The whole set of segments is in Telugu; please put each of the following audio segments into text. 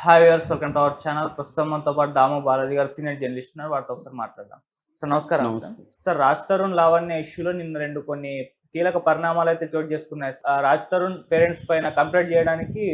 Hi viewers welcome to our channel ప్రస్తుతం మనతో పాటు దామో బాలాజీ గారు సీనియర్ జర్నలిస్ట్ ఉన్నారు. వారితో ఒకసారి మాట్లాడదాం. సార్ నమస్కారం సార్. రాజ్ తరుణ్ లావణ్య ఇష్యూలో నిన్న రెండు కొన్ని కీలక పరిణామాలు అయితే చోటు చేసుకున్నాయి. రాజ్ తరుణ్ పేరెంట్స్ పైన కంప్లైంట్ చేయడానికి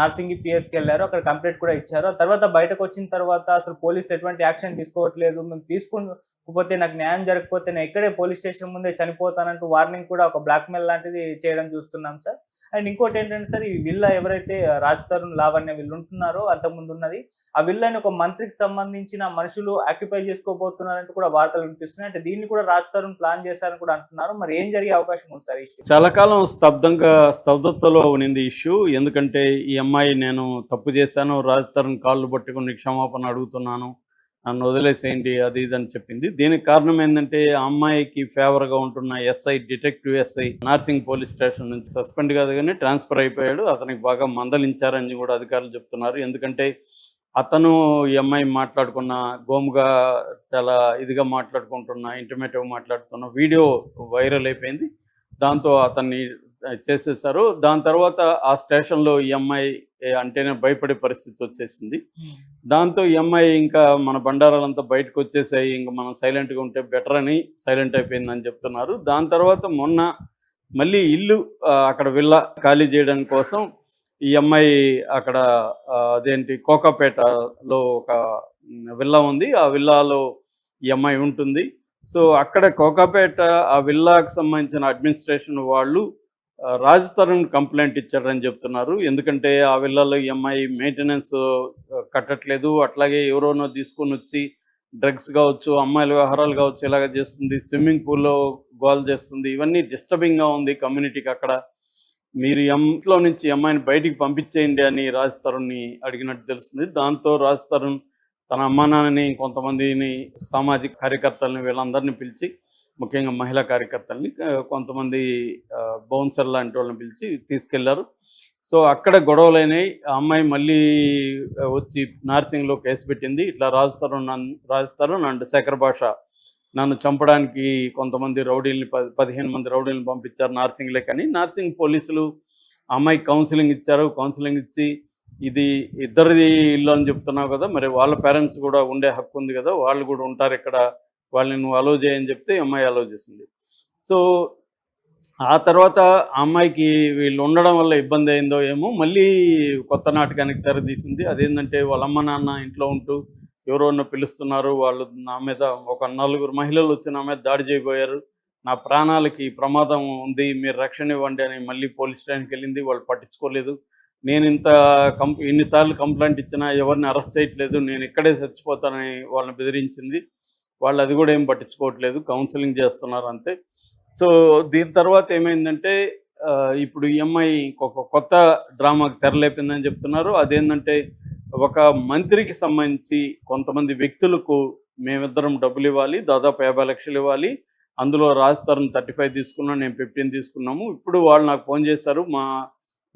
నార్సింగి పిఎస్కి వెళ్ళారు. అక్కడ కంప్లైంట్ కూడా ఇచ్చారు. తర్వాత బయటకు వచ్చిన తర్వాత అసలు పోలీసులు ఎటువంటి యాక్షన్ తీసుకోవట్లేదు. మేము తీసుకుపోతే నాకు న్యాయం జరగకపోతే నేను ఇక్కడే పోలీస్ స్టేషన్ ముందే చనిపోతానంటూ వార్నింగ్ కూడా ఒక బ్లాక్మెయిల్ లాంటిది చేయడం చూస్తున్నాం సార్ అండ్ ఇంకోటి ఏంటంటే సార్ ఈ విల్ల ఎవరైతే రాజ్ తరుణ్ లావణ్య వీళ్ళు ఉంటున్నారో అంతకుముందు ఉన్నది ఆ విల్లని ఒక మంత్రికి సంబంధించిన మనుషులు ఆక్యుపై చేసుకోబోతున్నారంటూ కూడా వార్తలు వినిపిస్తున్నాయి. అంటే దీన్ని కూడా రాజ్ తరుణ్ ప్లాన్ చేశారని కూడా అంటున్నారు. మరి ఏం జరిగే అవకాశం ఉంది సార్ ఈ చాలా కాలం స్తబ్దంగా స్తబ్దతలో ఉన్నింది ఇష్యూ ఎందుకంటే ఈ అమ్మాయి నేను తప్పు చేశాను రాజ్ తరుణ్ కాళ్ళు పట్టుకుని క్షమాపణ అడుగుతున్నాను. నన్ను వదిలేసేయండి అది ఇది అని చెప్పింది. దీనికి కారణం ఏంటంటే ఆ అమ్మాయికి ఫేవర్గా ఉంటున్న SI detective SI Narsing police station నుంచి సస్పెండ్ కాదు కానీ ట్రాన్స్ఫర్ అయిపోయాడు. అతనికి బాగా మందలించారని కూడా అధికారులు చెప్తున్నారు. ఎందుకంటే అతను ఈ అమ్మాయి మాట్లాడుకున్న గోముగా చాలా ఇదిగా మాట్లాడుకుంటున్న ఇంటిమేటివ్ మాట్లాడుతున్న వీడియో వైరల్ అయిపోయింది. దాంతో అతన్ని చేసేసారు దాని తర్వాత ఆ స్టేషన్లో ఈ అమ్మాయి అంటేనే భయపడే పరిస్థితి వచ్చేసింది. దాంతో ఈ అమ్మాయి ఇంకా మన బండారాలంతా బయటకు వచ్చేసాయి ఇంకా మనం సైలెంట్గా ఉంటే బెటర్ అని సైలెంట్ అయిపోయిందని చెప్తున్నారు. దాని తర్వాత మొన్న మళ్ళీ ఇల్లు అక్కడ విల్లా ఖాళీ చేయడం కోసం ఈ అమ్మాయి అక్కడ అదేంటి కోకాపేటలో ఒక విల్లా ఉంది. ఆ విల్లాలో ఈ అమ్మాయి ఉంటుంది. సో అక్కడ కోకాపేట ఆ విల్లాకు సంబంధించిన అడ్మినిస్ట్రేషన్ వాళ్ళు రాజ్ తరుణ్ కంప్లైంట్ ఇచ్చారని చెప్తున్నారు. ఎందుకంటే ఆ విల్లాలో ఈ అమ్మాయి మెయింటెనెన్స్ కట్టట్లేదు. అట్లాగే ఎవరోనో తీసుకొని వచ్చి డ్రగ్స్ కావచ్చు అమ్మాయిల వ్యవహారాలు కావచ్చు ఇలాగ చేస్తుంది. స్విమ్మింగ్ పూల్లో గోల్ చేస్తుంది. ఇవన్నీ డిస్టర్బింగ్గా ఉంది కమ్యూనిటీకి అక్కడ. మీరు ఈ ఇంట్లో నుంచి అమ్మాయిని బయటికి పంపించేయండి అని రాజ్ తరుణ్ని అడిగినట్టు తెలుస్తుంది. దాంతో రాజ్ తరుణ్ తన అమ్మా నాన్నని కొంతమందిని సామాజిక కార్యకర్తలని వీళ్ళందరినీ పిలిచి ముఖ్యంగా మహిళా కార్యకర్తల్ని కొంతమంది బౌన్సర్ లాంటి వాళ్ళని పిలిచి తీసుకెళ్ళారు. సో అక్కడ గొడవలైనాయి. ఆ అమ్మాయి మళ్ళీ వచ్చి నార్సింగ్లో కేసు పెట్టింది. ఇట్లా రాజ్ నన్ను రాజస్థానం అండ్ శేఖర్ భాష నన్ను చంపడానికి కొంతమంది రౌడీల్ని పది పదిహేను మంది రౌడీలను పంపించారు నార్సింగ్లే కానీ నార్సింగ్ పోలీసులు అమ్మాయి కౌన్సిలింగ్ ఇచ్చారు. కౌన్సిలింగ్ ఇచ్చి ఇది ఇద్దరిది ఇల్లు అని చెప్తున్నావు కదా మరి వాళ్ళ పేరెంట్స్ కూడా ఉండే హక్కు ఉంది కదా వాళ్ళు కూడా ఉంటారు ఇక్కడ. వాళ్ళని నువ్వు అలో చేయని చెప్తే అమ్మాయి అలో చేసింది. సో ఆ తర్వాత ఆ అమ్మాయికి వీళ్ళు ఉండడం వల్ల ఇబ్బంది అయిందో ఏమో మళ్ళీ కొత్త నాటకానికి తెరదీసింది అదేంటంటే వాళ్ళ అమ్మ నాన్న ఇంట్లో ఉంటూ ఎవరోనో పిలుస్తున్నారు. వాళ్ళు నా మీద ఒక నలుగురు మహిళలు వచ్చి నా మీద దాడి చేయబోయారు. నా ప్రాణాలకి ప్రమాదం ఉంది మీరు రక్షణ ఇవ్వండి అని మళ్ళీ పోలీస్ స్టేషన్కి వెళ్ళింది. వాళ్ళు పట్టించుకోలేదు. నేను ఇంత కంప్ ఎన్నిసార్లు కంప్లైంట్ ఇచ్చినా ఎవరిని అరెస్ట్ చేయట్లేదు. నేను ఇక్కడే చచ్చిపోతానని వాళ్ళని బెదిరించింది. వాళ్ళు అది కూడా ఏం పట్టించుకోవట్లేదు కౌన్సిలింగ్ చేస్తున్నారు అంతే. సో దీని తర్వాత ఏమైందంటే ఇప్పుడు ఈఎంఐ ఒక కొత్త డ్రామాకి తెరలేపిందని చెప్తున్నారు. అదేంటంటే ఒక మంత్రికి సంబంధించి కొంతమంది వ్యక్తులకు మేమిద్దరం డబ్బులు ఇవ్వాలి దాదాపు యాభై లక్షలు ఇవ్వాలి. అందులో రాజస్థాన్ థర్టీ ఫైవ్ తీసుకున్నాను నేను ఫిఫ్టీన్ తీసుకున్నాము. ఇప్పుడు వాళ్ళు నాకు ఫోన్ చేశారు మా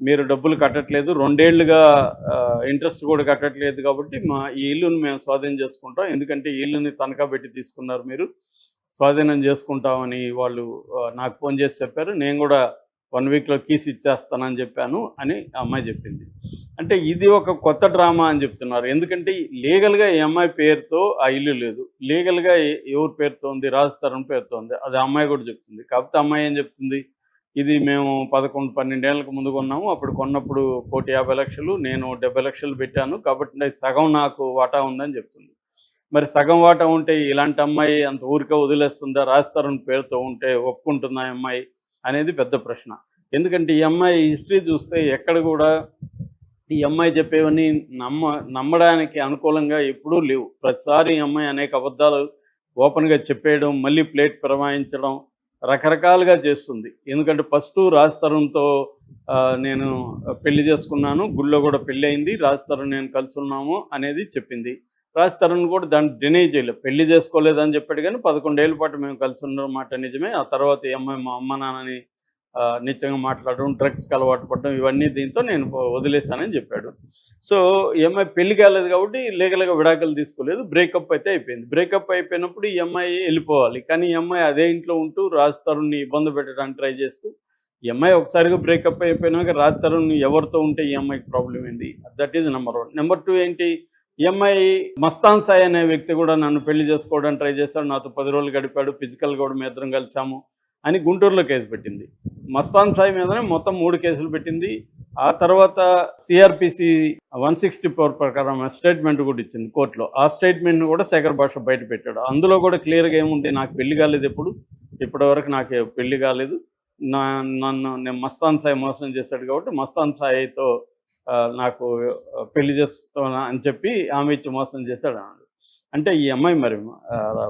మీరు డబ్బులు కట్టట్లేదు. రెండేళ్ళుగా ఇంట్రెస్ట్ కూడా కట్టట్లేదు కాబట్టి మా ఈ ఇల్లును మేము స్వాధీనం చేసుకుంటాం. ఎందుకంటే ఈ ఇల్లుని తనఖా పెట్టి తీసుకున్నారు మీరు. స్వాధీనం చేసుకుంటామని వాళ్ళు నాకు ఫోన్ చేసి చెప్పారు. నేను కూడా వన్ వీక్లో కీస్ ఇచ్చేస్తానని చెప్పాను అని అమ్మాయి చెప్పింది. అంటే ఇది ఒక కొత్త డ్రామా అని చెప్తున్నారు. ఎందుకంటే లీగల్గా ఈ అమ్మాయి పేరుతో ఆ ఇల్లు లేదు. లీగల్గా ఎవరి పేరుతో ఉంది? రాజస్థానం పేరుతో ఉంది. అది అమ్మాయి కూడా చెప్తుంది. కాకపోతే అమ్మాయి ఏం చెప్తుంది? ఇది మేము పదకొండు పన్నెండేళ్ళకు ముందు కొన్నాము. అప్పుడు కొన్నప్పుడు కోటి యాభై లక్షలు నేను డెబ్బై లక్షలు పెట్టాను. కాబట్టి సగం నాకు వాటా ఉందని చెప్తుంది. మరి సగం వాటా ఉంటే ఇలాంటి అమ్మాయి అంత ఊరికే వదిలేస్తుందా? రాస్తారని పేరుతో ఉంటే ఒప్పుకుంటుందా అమ్మాయి అనేది పెద్ద ప్రశ్న. ఎందుకంటే ఈ అమ్మాయి హిస్టరీ చూస్తే ఎక్కడ కూడా ఈ అమ్మాయి చెప్పేవన్నీ నమ్మ నమ్మడానికి అనుకూలంగా ఎప్పుడూ లేవు. ప్రతిసారి ఈ అమ్మాయి అనేక అబద్ధాలు ఓపెన్గా చెప్పేయడం మళ్ళీ ప్లేట్ ప్రమాయించడం రకరకాలుగా చేస్తుంది. ఎందుకంటే ఫస్ట్ రాజ్ తరుణ్తో నేను పెళ్ళి చేసుకున్నాను. గుళ్ళో కూడా పెళ్ళి అయింది రాజ్తరుణ్ నేను కలిసి ఉన్నాము అనేది చెప్పింది. రాజ్తరుణ్ కూడా దాన్ని డినై చేయలేదు. పెళ్ళి చేసుకోలేదని చెప్పాడు కానీ పదకొండేళ్ళ పాటు మేము కలిసి ఉన్న మాట నిజమే. ఆ తర్వాత ఈ అమ్మాయి మా అమ్మ నాన్నని నిత్యంగా మాట్లాడడం డ్రగ్స్కి అలవాటు పడడం ఇవన్నీ దీంతో నేను వదిలేశానని చెప్పాడు. సో ఈ అమ్మాయి పెళ్ళి కాలేదు కాబట్టి లీగల్గా విడాకులు తీసుకోలేదు. బ్రేకప్ అయితే అయిపోయింది. బ్రేకప్ అయిపోయినప్పుడు ఈ అమ్మాయి వెళ్ళిపోవాలి. కానీ ఈ అమ్మాయి అదే ఇంట్లో ఉంటూ రాజ్ తరుణ్ని ఇబ్బంది పెట్టడానికి ట్రై చేస్తూ ఈ అమ్మాయి ఒకసారిగా బ్రేకప్ అయిపోయినాక రాజ్ తరుణ్ ఎవరితో ఉంటే ఈ అమ్మాయికి ప్రాబ్లం ఏంది? That is number one number two ఏంటి? ఎంఐ మస్తాన్ సాయి అనే వ్యక్తి కూడా నన్ను పెళ్ళి చేసుకోవడానికి ట్రై చేశాడు. నాతో పది రోజులు గడిపాడు. ఫిజికల్ కూడా మేము ఇద్దరం కలిసాము. అని గుంటూరులో కేసు పెట్టింది. మస్తాన్ సాయి మీదనే మొత్తం మూడు కేసులు పెట్టింది. ఆ తర్వాత సిఆర్పిసి వన్ సిక్స్టీ ఫోర్ ప్రకారం స్టేట్మెంట్ కూడా ఇచ్చింది కోర్టులో. ఆ స్టేట్మెంట్ను కూడా శేఖర్ భాష బయట పెట్టాడు. అందులో కూడా క్లియర్గా ఏముంది? నాకు పెళ్ళి కాలేదు ఎప్పుడు. ఇప్పటివరకు నాకు పెళ్ళి కాలేదు. నా నన్ను నేను మస్తాన్ సాయి మోసం చేశాడు కాబట్టి మస్తాన్ సాయితో నాకు పెళ్ళి చేస్తున్నా అని చెప్పి ఆమె ఇచ్చి మోసం చేశాడు అన్నాడు అంటే ఈ అమ్మాయి మరి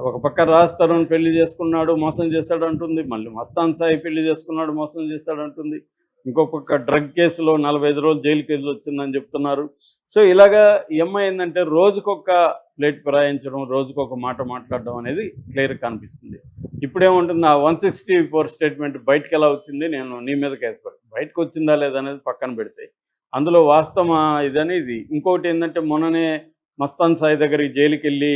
ఒక పక్క రాజ్ తరుణ్ పెళ్ళి చేసుకున్నాడు మోసం చేశాడు అంటుంది మళ్ళీ మస్తాన్ సాయి పెళ్ళి చేసుకున్నాడు మోసం చేశాడు అంటుంది ఇంకో పక్క డ్రగ్ కేసులో నలభై ఐదు రోజులు జైలు కేసులు వచ్చిందని చెప్తున్నారు. సో ఇలాగా ఈ అమ్మాయి ఏంటంటే రోజుకొక ప్లేట్ ప్రయాణించడం రోజుకొక మాట మాట్లాడడం అనేది క్లియర్ కనిపిస్తుంది. ఇప్పుడేముంటుంది ఆ వన్ సిక్స్టీ ఫోర్ స్టేట్మెంట్ బయటకు ఎలా వచ్చింది నేను నీ మీద కేసు బయటకు వచ్చిందా లేదా అనేది పక్కన పెడితే అందులో వాస్తవ ఇదని ఇది ఇంకోటి ఏంటంటే మొన్ననే మస్తాన్ సాయి దగ్గరికి జైలుకి వెళ్ళి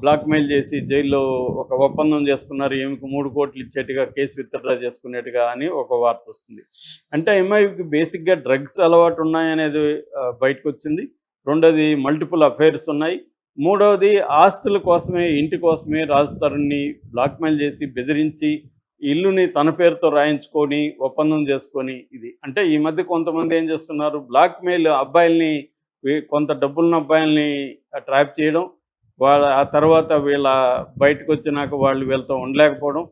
బ్లాక్మెయిల్ చేసి జైల్లో ఒక ఒప్పందం చేసుకున్నారు. ఏమికి మూడు కోట్లు ఇచ్చేట్టుగా కేసు విత్డ్రా చేసుకునేట్టుగా అని ఒక వార్త వస్తుంది. అంటే ఎంఐకి బేసిక్గా డ్రగ్స్ అలవాటు ఉన్నాయనేది బయటకు వచ్చింది రెండోది మల్టిపుల్ అఫైర్స్ ఉన్నాయి. మూడవది ఆస్తుల కోసమే ఇంటి కోసమే రాజు తరుణ్ని బ్లాక్మెయిల్ చేసి బెదిరించి ఇల్లుని తన పేరుతో రాయించుకొని ఒప్పందం చేసుకొని ఇది. అంటే ఈ మధ్య కొంతమంది ఏం చేస్తున్నారు? బ్లాక్మెయిల్ అబ్బాయిల్ని కొంత డబ్బులున్న అబ్బాయిల్ని ట్రాప్ చేయడం వాళ్ళ ఆ తర్వాత వీళ్ళ బయటకు వచ్చినాక వాళ్ళు వీళ్ళతో ఉండలేకపోవడం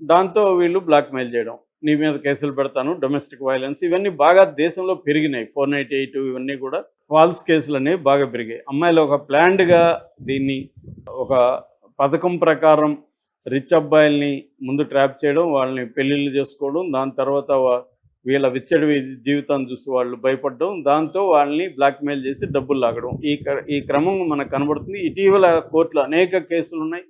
దాంతో వీళ్ళు బ్లాక్మెయిల్ చేయడం నీ మీద కేసులు పెడతాను డొమెస్టిక్ వైలెన్స్ ఇవన్నీ బాగా దేశంలో పెరిగినాయి. ఫోర్ నైట్ ఎయిట్ ఇవన్నీ కూడా ఫాల్స్ కేసులు అనేవి బాగా పెరిగాయి. అమ్మాయిలు ఒక ప్లాన్డ్గా దీన్ని ఒక పథకం ప్రకారం రిచ్ అబ్బాయిల్ని ముందు ట్రాప్ చేయడం వాళ్ళని పెళ్ళిళ్ళు చేసుకోవడం దాని తర్వాత వీళ్ళ విచ్చడి జీవితాన్ని చూసి వాళ్ళు భయపడడం దాంతో వాళ్ళని బ్లాక్మెయిల్ చేసి డబ్బులు లాగడం. ఈ క్ర- ఈ క్రమం మనకు కనబడుతుంది. ఇటీవల కోర్టులో అనేక కేసులు ఉన్నాయి.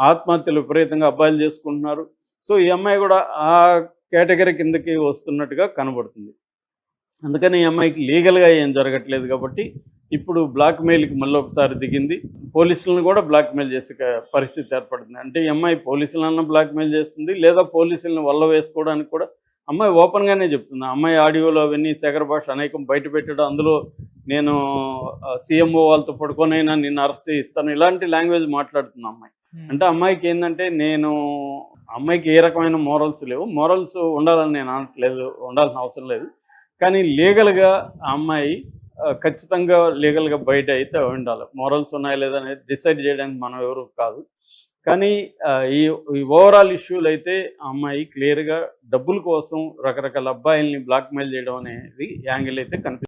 ఆత్మహత్యలు విపరీతంగా అబ్బాయిలు చేసుకుంటున్నారు. సో ఈ అమ్మాయి కూడా ఆ కేటగిరీ కిందకి వస్తున్నట్టుగా కనబడుతుంది. అందుకని ఈ అమ్మాయికి లీగల్గా ఏం జరగట్లేదు కాబట్టి ఇప్పుడు బ్లాక్మెయిల్కి మళ్ళీ ఒకసారి దిగింది. పోలీసులను కూడా బ్లాక్మెయిల్ చేసే పరిస్థితి ఏర్పడుతుంది. అంటే ఈ అమ్మాయి పోలీసులన్నా బ్లాక్మెయిల్ చేస్తుంది లేదా పోలీసులను వల్ల వేసుకోవడానికి కూడా అమ్మాయి ఓపెన్గానే చెప్తుంది. అమ్మాయి ఆడియోలో అవన్నీ శేఖర్ భాష అనేకం బయట పెట్టడం అందులో నేను సీఎంఓ వాళ్ళతో పడుకొనైనా నిన్ను అరెస్ట్ చేయిస్తాను ఇలాంటి లాంగ్వేజ్ మాట్లాడుతున్నా అమ్మాయి. అంటే అమ్మాయికి ఏంటంటే నేను అమ్మాయికి ఏ రకమైన మోరల్స్ లేవు. మోరల్స్ ఉండాలని నేను అనట్లేదు ఉండాల్సిన అవసరం లేదు. కానీ లీగల్గా ఆ అమ్మాయి ఖచ్చితంగా లీగల్గా బయట అయితే ఉండాలి. మోరల్స్ ఉన్నాయా లేదా అనేది డిసైడ్ చేయడానికి మనం ఎవరు కాదు. కానీ ఆ, ఈ ఈ ఓవరాల్ ఇష్యూలు అయితే అమ్మాయి క్లియర్గా డబ్బుల కోసం రకరకాల అబ్బాయిల్ని బ్లాక్మెయిల్ చేయడం అనేది యాంగిల్ అయితే కనిపిస్తుంది